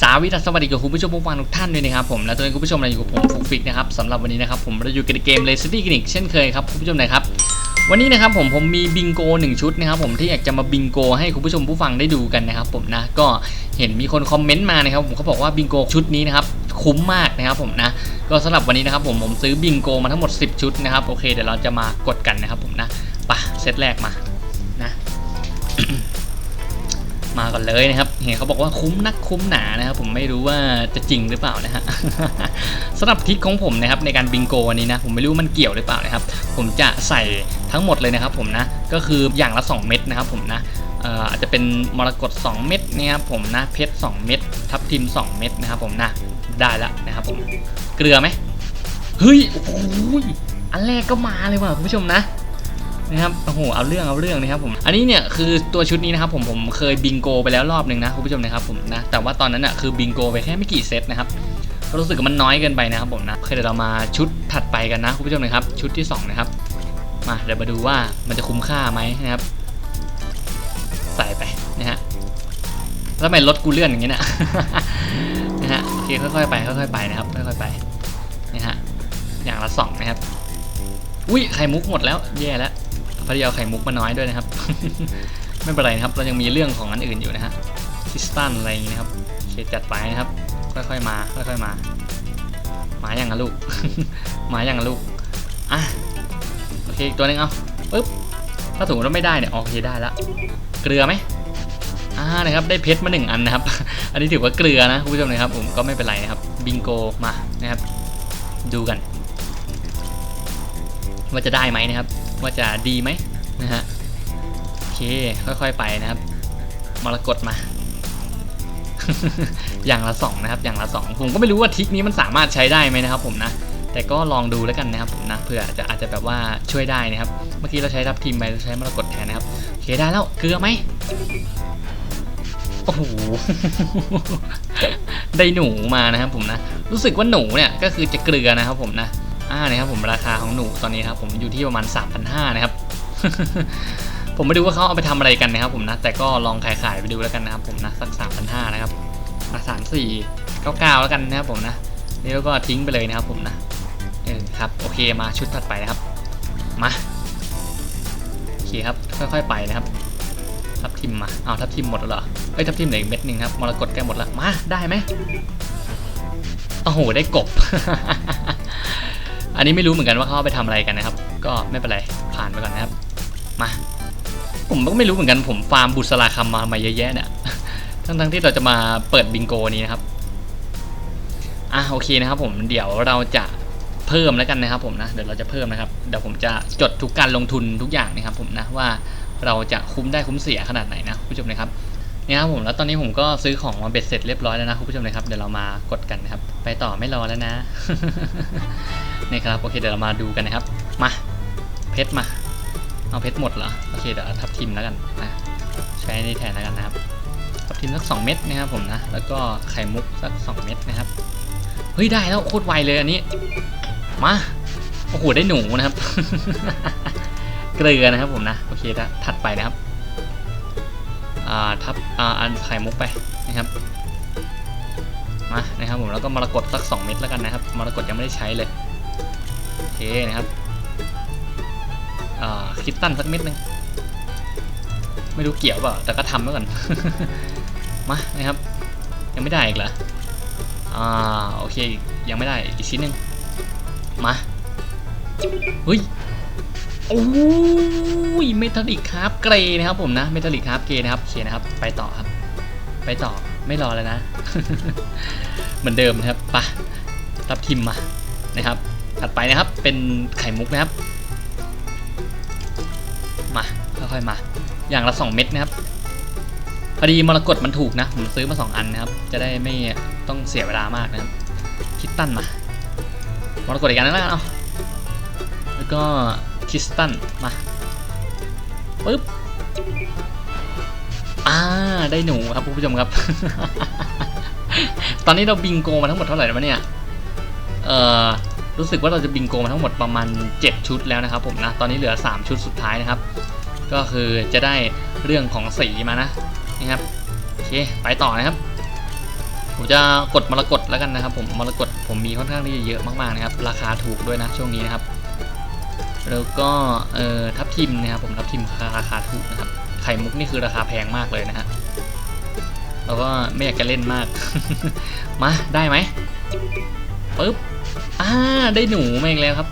สาวิทสวัสดีกับคุณผู้ชมผู้ฟังทุกท่านด้วยนะครับผมและตอนนี้คุณผู้ชมเราอยู่กับผมฟุกฟิกนะครับสำหรับวันนี้นะครับผมเราอยู่กันในเกม l a c y Clinic เช่นเคยครับคุณผู้ชมนะครับวันนี้นะครับผมผมมีบิงโกหนึ่งชุดนะครับผมที่อยากจะมาบิงโกให้คุณผู้ชมผู้ฟังได้ดูกันนะครับผมนะก็เห็นมีคนคอมเมนต์มานะครับผมเขาบอกว่าบิงโกชุดนี้นะครับคุ้มมากนะครับผมนะก็สำหรับวันนี้นะครับผมผมซื้อบิงโกมาทั้งหมด 10 ชุดนะครับโอเคเดี๋ยวเราจะมากดกันนะครับผมนะไปะเซตแรกมา มาก่อนเลยนะครับ เห็นเขาบอกว่าคุ้มนักคุ้มหนานะครับ ผมไม่รู้ว่าจะจริงหรือเปล่านะฮะสำหรับทริคของผมนะครับในการบิงโกวันนี้นะผมไม่รู้มันเกี่ยวหรือเปล่านะครับ ผมจะใส่ทั้งหมดเลยนะครับ ผมนะก็คืออย่างละ 2 เม็ดนะครับ ผมนะอาจจะเป็นมรกต2เม็ดนะครับผมนะเพชร2เม็ดทับทิม 2 เม็ดนะครับผมนะได้แล้วนะครับผมเกลือไหมเฮ้ยโอ้โหอันแรกก็มาเลยว่ะคุณผู้ชมนะ นะครับโอ้โหเอาเรื่องเอาเรื่องนะครับผมอันนี้เนี่ยคือตัวชุดนี้นะครับผมผมเคยบิงโกไปแล้วรอบหนึ่งนะคุณผู้ชมนะครับผมนะแต่ว่าตอนนั้นอะคือบิงโกไปแค่ไม่กี่เซตนะครับก็รู้สึกว่ามันน้อยเกินไปนะครับผมนะโอเคเดี๋ยวเรามาชุดถัดไปกันนะคุณผู้ชมนะครับชุดที่สองนะครับ มาเดี๋ยวมาดูว่ามันจะคุ้มค่าไหมนะครับ ใส่ไปนะฮะแล้วทำไมรถกูเลื่อนอย่างนี้นะนะฮะโอเคค่อยๆไปค่อยๆไปนะครับค่อยๆไปนะฮะอย่างละสองนะครับอุ้ยไข่มุกหมดแล้วแย่แล้ว พอดีเอาไข่มุกมาน้อยด้วยนะครับ ไม่เป็นไรนะครับ เรายังมีเรื่องของอันอื่นอยู่นะฮะคิสตัลอะไรอย่างนี้นะครับโอเคจัดไปนะครับ ค่อยๆมา ค่อยๆมา มาอย่างนะลูก มาอย่างนะลูก อะ โอเคอีกตัวหนึงเอาปึ๊บ ถ้าสมมติว่าไม่ได้เนี่ยโอเคได้ละ เกลือไหมอ่านะครับ ได้เพชรมาหนึ่งอันนะครับ อันนี้ถือว่าเกลือนะคุณผู้ชมนะครับ ผมก็ไม่เป็นไรนะครับ บิงโกมานะครับ ดูกัน ว่าจะได้ไหมนะครับ ว่าจะดีไหมนะฮะโอเคค่อยๆไปนะครับมรกตมา อย่างละสองนะครับ อย่างละสองผมก็ไม่รู้ว่าทริคนี้มันสามารถใช้ได้ไหมนะครับ ผมนะแต่ก็ลองดูแล้วกันนะครับผมนะเผื่อจะอาจจะแบบว่าช่วยได้นะครับ เมื่อกี้เราใช้ทับทีมไปเราใช้มรกตแทนนะครับโอเคได้แล้วเกลือไหมโอ้โหได้หนูมานะครับผมนะ รู้สึกว่าหนูเนี่ยก็คือจะเกลือนะครับผมนะานะครับผมราคาของหนูตอนนี้ครับผมอยู่ที่ประมาณ 3,500นะครับ ผมไม่รู้ว่าเขาเอาไปทำอะไรกันนะครับผมนะ แต่ก็ลองขายขายไปดูแล้วกันนะครับผมนะสัก 3,500นะครับมาสามสี่เก้าเก้าแล้วกันนะครับผมนะนี่แล้วก็ทิ้งไปเลยนะครับผมนะเออครับโอเคมาชุดถัดไปนะครับ มาโอเคครับค่อยๆไปนะครับทับทิมมาเอาทับทิมหมดแล้วเหรอเอ้ยทับทิมเหลืออีกเม็ดหนึ่งครับมรกตใกล้หมดแล้วมาได้ไหมโอ้โหได้กบ อันนี้ไม่รู้เหมือนกันว่าเขาไปทำอะไรกันนะครับ ก็ไม่เป็นไรผ่านไปก่อนนะครับ มา ผมก็ไม่รู้เหมือนกันผมฟาร์มบุษราคำมามาเยอะแยะเนี่ยทั้งทั้งๆที่เราจะมาเปิดบิงโกนี้นะครับอะโอเคนะครับ ผมเดี๋ยวเราจะเพิ่มแล้วกันนะครับผมนะเดี๋ยวเราจะเพิ่มนะครับเดี๋ยวผมจะจดทุกการลงทุนทุกอย่างนะครับ ผมนะว่าเราจะคุ้มได้คุ้มเสียขนาดไหนนะคุณผู้ชมนะครับเนี่ยครับผมแล้วตอนนี้ผมก็ซื้อของมาเบ็ดเสร็จเรียบร้อยแล้วนะคุณผู้ชมนะครับเดี๋ยวเรามากดกันนะครับ ไปต่อไม่รอแล้วนะ นี่ครับโอเคเดี๋ยวเรามาดูกันนะครับ มาเพชรมา เอาเพชรหมดเหรอโอเคเดี๋ยวทับทิมแล้วกันนะใช้นี่แทนแล้วกันนะครับทับทิมสัก 2 เม็ดนะครับผมนะแล้วก็ไข่มุกสัก 2 เม็ดนะครับเฮ้ยได้แล้วโคตรไวเลยอันนี้มาโอ้โหได้หนูนะครับ เกลือนะครับผมนะโอเคนะถัดไปนะครับอ่าทับอ่าอันไข่มุกไปนะครับมานะครับผมแล้วก็มรกตสัก 2 เม็ดแล้วกันนะครับมรกตยังไม่ได้ใช้เลย เคนะครับคิดตั้นสักเม็ดหนึ่งไม่รู้เกี่ยวเปล่า แต่ก็ทำแล้วกันมา นะครับ ยังไม่ได้อีกเหรอ อ่า โอเค ยังไม่ได้ อีกชิ้นหนึ่งมา เฮ้ย โอ้ย เมทัลลิกคราฟเกรย์นะครับผมนะ เมทัลลิกคราฟเกรย์นะครับโอเคนะครับ ไปต่อครับ ไปต่อ ไม่รอแล้วนะ เหมือนเดิมนะครับไปะรับทิมมา นะครับ ถัดไปนะครับเป็นไข่มุกนะครับ มาค่อยๆมา อย่างละ 2 เม็ดนะครับพอดีมรกตมันถูกนะผมซื้อมา 2 อันนะครับ จะได้ไม่ต้องเสียเวลามากนะครับ คิดตันมามรกตอีกอันนึงแล้วกันเอาแล้วก็คิสตันมาปึ๊บอ่าได้หนูครับคุณผู้ชมครับ ตอนนี้เราบิงโกมาทั้งหมดเท่าไหร่แล้วเนี่ยเอ่อ รู้สึกว่าเราจะบิงโกมาทั้งหมดประมาณ 7 ชุดแล้วนะครับผมนะตอนนี้เหลือ 3 ชุดสุดท้ายนะครับ ก็คือจะได้เรื่องของสีมานะนะครับโอเคไปต่อนะครับ ผมจะกดมรกตแล้วกันนะครับ ผมมรกตผมมีค่อนข้างที่จะเยอะมากๆนะครับ ราคาถูกด้วยนะช่วงนี้นะครับ แล้วก็เอ่อทับทิมนะครับผมทับทิมราคาถูกนะครับไข่มุกนี่คือราคาแพงมากเลยนะฮะแล้วก็ไม่อยากจะเล่นมาก มาได้ไหม ปึ๊บอ่าได้หนูมาอีกแล้วครับ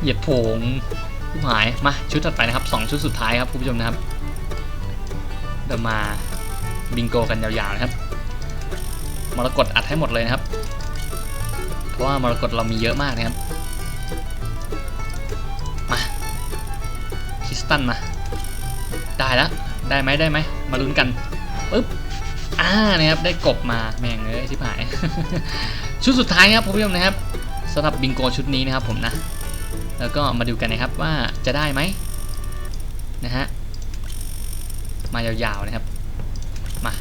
เหยียดผงผู้หายมาชุดถัดไปนะครับสองชุดสุดท้ายครับคุณผู้ชมนะครับเดี๋ยวมาบิงโกกันยาวๆนะครับมรกตอัดให้หมดเลยนะครับ เพราะว่ามรกตเรามีเยอะมากนะครับ มาคริสตันมา ได้แล้วได้ไหมได้ไหมมาลุ้นกันปึ๊บอ่านะครับได้กบมาแม่งเอ้ยชิบหายชุดสุดท้ายครับผู้ชมนะครับสำหรับบิงโกชุดนี้นะครับผมนะ แล้วก็มาดูกันนะครับว่าจะได้ไหมนะฮะมายาวๆนะครับมา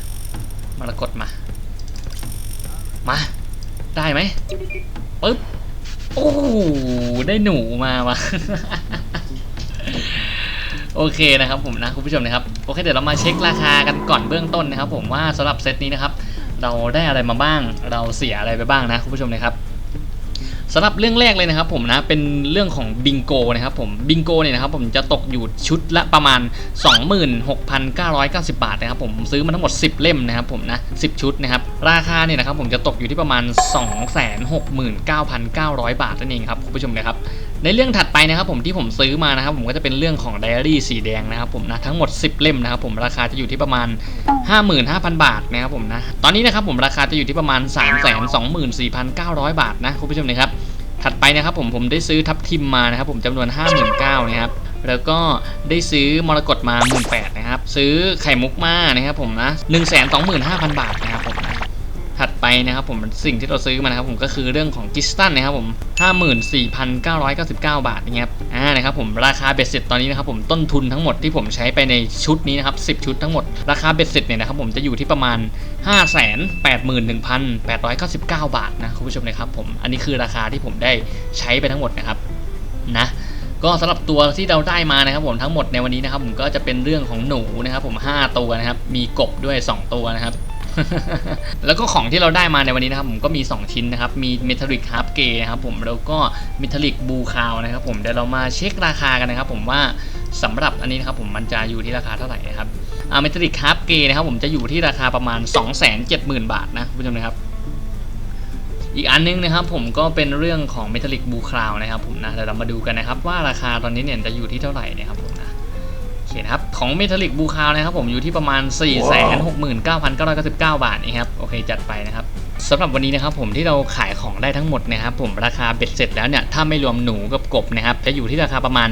มารกดมา มาได้ไหมปึ๊บโอ้ได้หนูมาว่ะโอเคนะครับผมนะคุณผู้ชมนะครับโอเคเดี๋ยวเรามาเช็คราคากันก่อนเบื้องต้นนะครับ ผมว่าสำหรับเซตนี้นะครับ เราได้อะไรมาบ้าง เราเสียอะไรไปบ้างนะคุณผู้ชมนะครับสำหรับเรื่องแรกเลยนะครับผมนะเป็นเรื่องของบิงโกนะครับผมบิงโกเนี่ยนะครับผมจะตกอยู่ชุดละประมาณ 26,990 บาทนะครับผมซื้อมาทั้งหมด 10 เล่มนะครับผมนะ10 ชุดนะครับราคาเนี่ยนะครับผมจะตกอยู่ที่ประมาณ 269,900 บาทนั่นเองครับคุณผู้ชมนะครับ ในเรื่องถัดไปนะครับผมที่ผมซื้อมานะครับผมก็จะเป็นเรื่องของไดอารี่สีแดงนะครับผมนะทั้งหมด 10 เล่มนะครับผมราคาจะอยู่ที่ประมาณ 55,000 บาทนะครับผมนะตอนนี้นะครับผมราคาจะอยู่ที่ประมาณ 324,900 บาทนะคุณผู้ชมนะครับถัดไปนะครับผมผมได้ซื้อทับทิมมานะครับผมจำนวน 59,000นะครับแล้วก็ได้ซื้อมรกตมา 18,000นะครับซื้อไข่มุกมานะครับผมนะ125,000 บาทนะครับ ถัดไปนะครับผมสิ่งที่เราซื้อมานะครับผมก็คือเรื่องของกิสตันนะครับผม54,999 บาทนะครับอ่านะครับผมราคาเบ็ดเสร็จตอนนี้นะครับผมต้นทุนทั้งหมดที่ผมใช้ไปในชุดนี้นะครับ10 ชุดทั้งหมด ราคาเบ็ดเสร็จเนี่ยนะครับผมจะอยู่ที่ประมาณ 581,899 บาทนะคุณผู้ชมนะครับผมอันนี้คือราคาที่ผมได้ใช้ไปทั้งหมดนะครับนะก็สำหรับตัวที่เราได้มานะครับผมทั้งหมดในวันนี้นะครับผมก็จะเป็นเรื่องของหนูนะครับผม 5 ตัวนะครับมีกบด้วย 2 ตัวนะครับ แล้วก็ของที่เราได้มาในวันนี้นะครับผมก็มี 2 ชิ้นนะครับ มีเมทัลลิกฮาร์ปเกย์นะครับผมแล้วก็เมทัลลิกบูคาวนะครับผมเดี๋ยวเรามาเช็คราคากันนะครับ ผมว่าสำหรับอันนี้นะครับผมมันจะอยู่ที่ราคาเท่าไหร่นะครับอ่าเมทัลลิกฮาร์ปเกย์นะครับผมจะอยู่ที่ราคาประมาณ 270,000 บาทนะคุณผู้ชมนะครับอีกอันนึงนะครับผมก็เป็นเรื่องของเมทัลลิกบูคาวนะครับผมนะเดี๋ยวเรามาดูกันนะครับว่าราคาตอนนี้เนี่ยจะอยู่ที่เท่าไหร่นะครับ เคนะครับ ของเมทัลลิกบูคาวนะครับผมอยู่ที่ประมาณ 469,999 บาทนะครับ โอเคจัดไปนะครับสำหรับวันนี้นะครับผมที่เราขายของได้ทั้งหมดนะครับผมราคาเบ็ดเสร็จแล้วเนี่ยถ้าไม่รวมหนูกับกบนะครับจะอยู่ที่ราคาประมาณ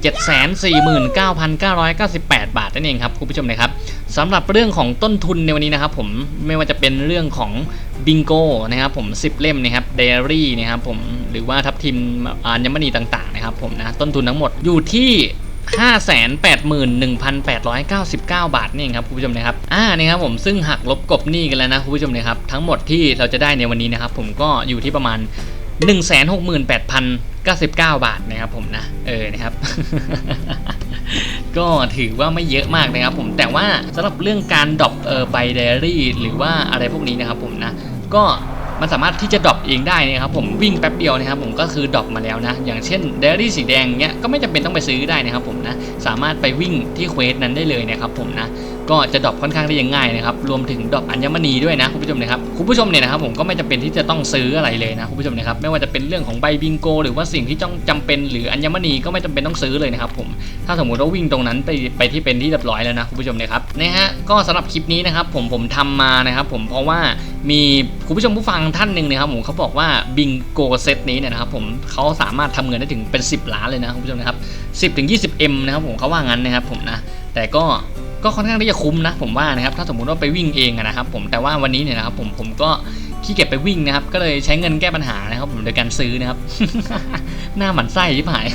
749,998 บาทนั่นเองครับคุณผู้ชมนะครับสำหรับเรื่องของต้นทุนในวันนี้นะครับผมไม่ว่าจะเป็นเรื่องของบิงโกนะครับผม 10 เล่มนะครับเดรี่นะครับผมหรือว่าทับทิมอัญมณีต่างๆนะครับผมนะต้นทุนทั้งหมดอยู่ที่ 581,899 บาทนี่เองครับคุณผู้ชมนะครับอ่านี่ครับผมซึ่งหักลบกบหนี้กันแล้วนะคุณผู้ชมนะครับทั้งหมดที่เราจะได้ในวันนี้นะครับผมก็อยู่ที่ประมาณ 168,099 บาทนะครับผมนะเออนะครับ ก็ถือว่าไม่เยอะมากนะครับผมแต่ว่าสำหรับเรื่องการดรอปเออใบเดอรี่หรือว่าอะไรพวกนี้นะครับผมนะก็ มันสามารถที่จะดรอปเองได้นะครับผมวิ่งแป๊บเดียวนะครับผมก็คือดรอปมาแล้วนะ อย่างเช่นเดลี่สีแดงเนี้ยก็ไม่จำเป็นต้องไปซื้อได้นะครับผมนะสามารถไปวิ่งที่เควสนั้นได้เลยนะครับผมนะ ก็จะดรอปค่อนข้างได้ยังง่ายนะครับรวมถึงดรอปอัญมณีด้วยนะคุณผู้ชมนะครับคุณผู้ชมเนี่ยนะครับผมก็ไม่จำเป็นที่จะต้องซื้ออะไรเลยนะคุณผู้ชมนะครับไม่ว่าจะเป็นเรื่องของใบบิงโก หรือว่าสิ่งที่ต้องจำเป็นหรืออัญมณีก็ไม่จำเป็นต้องซื้อเลยนะครับผมถ้าสมมติว่าวิ่งตรงนั้นไปไปที่เป็นที่เรียบร้อยแล้วนะคุณผู้ชมนะครับนะฮะก็สำหรับคลิปนี้นะครับผมผมทำมานะครับผมเพราะว่ามีคุณผู้ชมผู้ฟังท่านหนึ่งนะครับผมเขาบอกว่าบิงโกเซตนี้เนี่ยนะครับผมเขาสามารถทำเงินได้ถึงเป็น 10 ล้านเลยนะคุณผู้ชมนะครับ10ถึง20 M นะครับผมเขาว่างั้นนะครับผมนะแต่ก็ ก็ค่อนข้างที่จะคุ้มนะผมว่านะครับถ้าสมมุติว่าไปวิ่งเองนะครับผมแต่ว่าวันนี้เนี่ยนะครับผมผมก็ขี้เกียจไปวิ่งนะครับ ก็เลยใช้เงินแก้ปัญหานะครับผมโดยการซื้อนะครับ หน้าหมันไส้ชิบหาย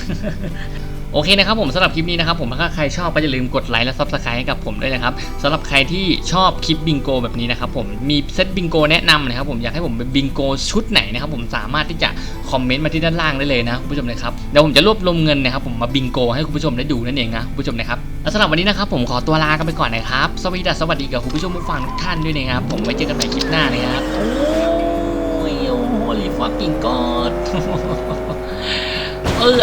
โอเคนะครับผมสำหรับคลิปนี้นะครับผมถ้าใครชอบก็อย่าลืมกดไลค์และซับสไครต์ให้กับผมด้วยนะครับสำหรับใครที่ชอบคลิปบิงโกแบบนี้นะครับผมมีเซตบิงโกแนะนำนะครับผมอยากให้ผมเป็นบิงโกชุดไหนนะครับผมสามารถที่จะคอมเมนต์มาที่ด้านล่างได้เลยนะคุณผู้ชมนะครับเดี๋ยวผมจะรวบรวมเงินนะครับผมมาบิงโกให้คุณผู้ชมได้ดูนั่นเองนะคุณผู้ชมนะครับและสำหรับวันนี้นะครับผมขอตัวลากันไปก่อนนะครับสวัสดีสวัสดีกับคุณผู้ชมผู้ฟังทุกท่านด้วยนะครับผมไว้เจอกันใหม่คลิปหน้า fucking god เออ